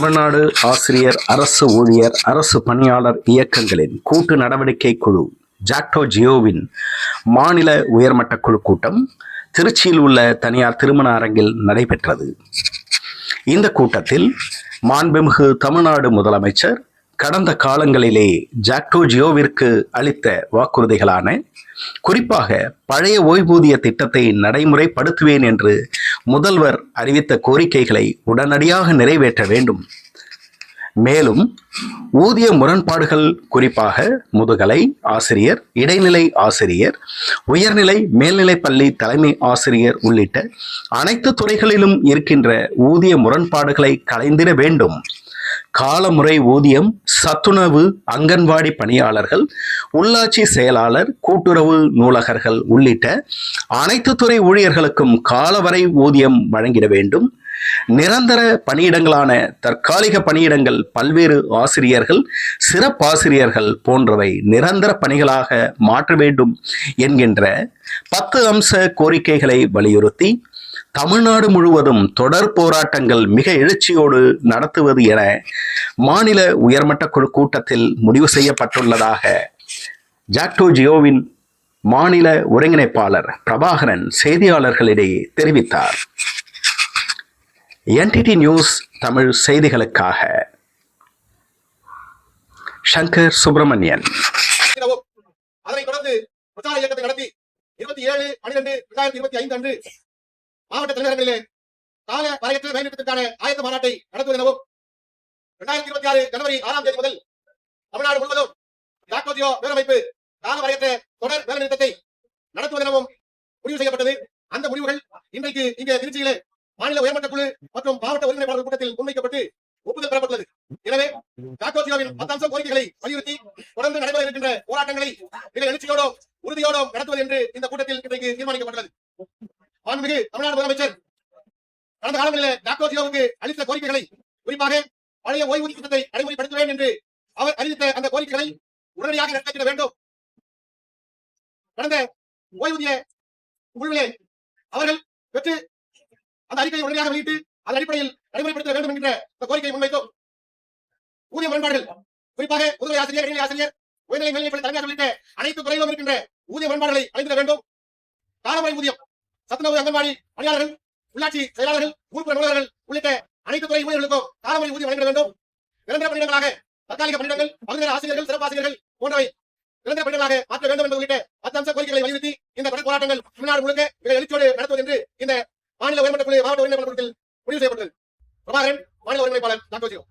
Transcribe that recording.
தமிழ்நாடு ஆசிரியர் அரசு ஊழியர் அரசு பணியாளர் இயக்கங்களின் கூட்டு நடவடிக்கை குழு ஜாக்டோ ஜியோவின் மாநில உயர்மட்ட குழு கூட்டம் திருச்சியில் உள்ள தனியார் திருமண அரங்கில் நடைபெற்றது. இந்த கூட்டத்தில் மாண்புமிகு தமிழ்நாடு முதலமைச்சர் கடந்த காலங்களிலே ஜாக்டோ ஜியோவிற்கு அளித்த வாக்குறுதிகளான குறிப்பாக பழைய ஓய்வூதிய திட்டத்தை நடைமுறைப்படுத்துவேன் என்று முதல்வர் அறிவித்த கோரிக்கைகளை உடனடியாக நிறைவேற்ற வேண்டும். மேலும் ஊதிய முரண்பாடுகள் குறிப்பாக முதுகலை ஆசிரியர் இடைநிலை ஆசிரியர் உயர்நிலை மேல்நிலைப்பள்ளி தலைமை ஆசிரியர் உள்ளிட்ட அனைத்து துறைகளிலும் இருக்கின்ற ஊதிய முரண்பாடுகளை களைந்திட வேண்டும். காலமுறை ஊதியம் சத்துணவு அங்கன்வாடி பணியாளர்கள் உள்ளாட்சி செயலாளர் கூட்டுறவு நூலகர்கள் உள்ளிட்ட அனைத்து துறை ஊழியர்களுக்கும் காலவரை ஊதியம் வழங்கிட வேண்டும். நிரந்தர பணியிடங்களான தற்காலிக பணியிடங்கள் பல்வேறு ஆசிரியர்கள் சிறப்பாசிரியர்கள் போன்றவை நிரந்தர பணிகளாக மாற்ற வேண்டும் என்கின்ற பத்து அம்ச கோரிக்கைகளை வலியுறுத்தி தமிழ்நாடு முழுவதும் தொடர் போராட்டங்கள் மிக எழுச்சியோடு நடத்துவது என மாநில உயர்மட்ட குழு கூட்டத்தில் முடிவு செய்யப்பட்டுள்ளதாக ஜாக்டோ ஜியோவின் மாநில ஒருங்கிணைப்பாளர் பிரபாகரன் செய்தியாளர்களிடையே தெரிவித்தார். என்டிடி நியூஸ் தமிழ் செய்திகளுக்காக சங்கர் சுப்பிரமணியன். அதனைத் தொடர்ந்து பிரச்சார இயக்கத்தை நடத்தி இருபத்தி ஏழு பனிரெண்டு இரண்டாயிரத்தி இருபத்தி ஐந்து அன்று மாவட்ட தலைநகரங்களிலே கால வரையற்ற வேலைநிறுத்தத்திற்கான ஆயத்த மாநாட்டை நடத்துவது எனவும் இரண்டாயிரத்தி இருபத்தி ஆறு ஜனவரி ஆறாம் தேதி முதல் தமிழ்நாடு முழுவதும் ஜாக்கோஜியோ வேலைவாய்ப்பு கால வரையற்ற தொடர் வேலை நிறுத்தத்தை நடத்துவதெனவும் முடிவு செய்யப்பட்டது. அந்த முடிவுகள் இன்றைக்கு இங்கே திருச்சியிலே மாநில உயர்மட்ட குழு மற்றும் மாவட்ட ஒருங்கிணைப்பாளர் கூட்டத்தில் முன்வைக்கப்பட்டு ஒப்புதல் பெறப்பட்டுள்ளது. எனவே ஜாக்கோஜியோவின் பத்தாம்சம் கோரிக்கைகளை வலியுறுத்தி தொடர்ந்து நடைபெற இருக்கின்ற போராட்டங்களை மிக எழுச்சியோடும் உறுதியோடும் நடத்துவது என்று இந்த கூட்டத்தில் இன்றைக்கு தீர்மானிக்கப்பட்டுள்ளது. மாண்புமிகு தமிழ்நாடு முதலமைச்சர் கடந்த காலங்களில் ஜாக்கோஜியோவுக்கு அளித்த கோரிக்கைகளை குறிப்பாக பழைய ஓய்வூதிய திட்டத்தை நடைமுறைப்படுத்துவேன் என்று அவர் அறிவித்த அந்த கோரிக்கைகளை உடனடியாக நிறைவேற்ற வேண்டும். கடந்த ஓய்வூதிய குழுவிலே அவர்கள் பெற்று அந்த அறிக்கையை உடனடியாக வெளியிட்டு அதன் அடிப்படையில் நடைமுறைப்படுத்த வேண்டும் என்கின்ற இந்த கோரிக்கையை முன்வைத்தோம். ஊதிய முரண்பாடுகள் குறிப்பாக உதவி ஆசிரியர் இடைநிலை ஆசிரியர் உயர்நிலை மேல்நிலைப்பள்ளி தலைமையாக உள்ளிட்ட அனைத்து துறையிலும் இருக்கின்ற ஊதிய முரண்பாடுகளை அழிந்திட வேண்டும். காலமுறை ஊதியம் சத்துணவு அங்கன்வாடி பணியாளர்கள் உள்ளாட்சி செயலாளர்கள் ஊர்ப்புற நூலகர்கள் உள்ளிட்ட அனைத்து துறை ஊழியர்களுக்கும் காலமுறை ஊதியம் வழங்கிட வேண்டும். நிரந்தர பணியிடங்களாக தற்காலிக பணியிடங்கள் பகுதிநேர ஆசிரியர்கள் சிறப்பு ஆசிரியர்கள் நிரந்தர பணியிடங்களாக மாற்ற வேண்டும் என்பது உள்ளிட்ட பத்து அம்ச கோரிக்கைகளை வலியுறுத்தி இந்த தொடர் போராட்டங்கள் தமிழ்நாடு முழுக்க மிக எழுச்சியோடு நடத்துவது என்று இந்த மாநில உயர்மன்ற குழு மாவட்ட ஒருங்கிணைப்பாளர் கூட்டத்தில் முடிவு செய்யப்பட்டது. பிரபாகரன் மாநில ஒருங்கிணைப்பாளர் டாக்டர் ஜியோ.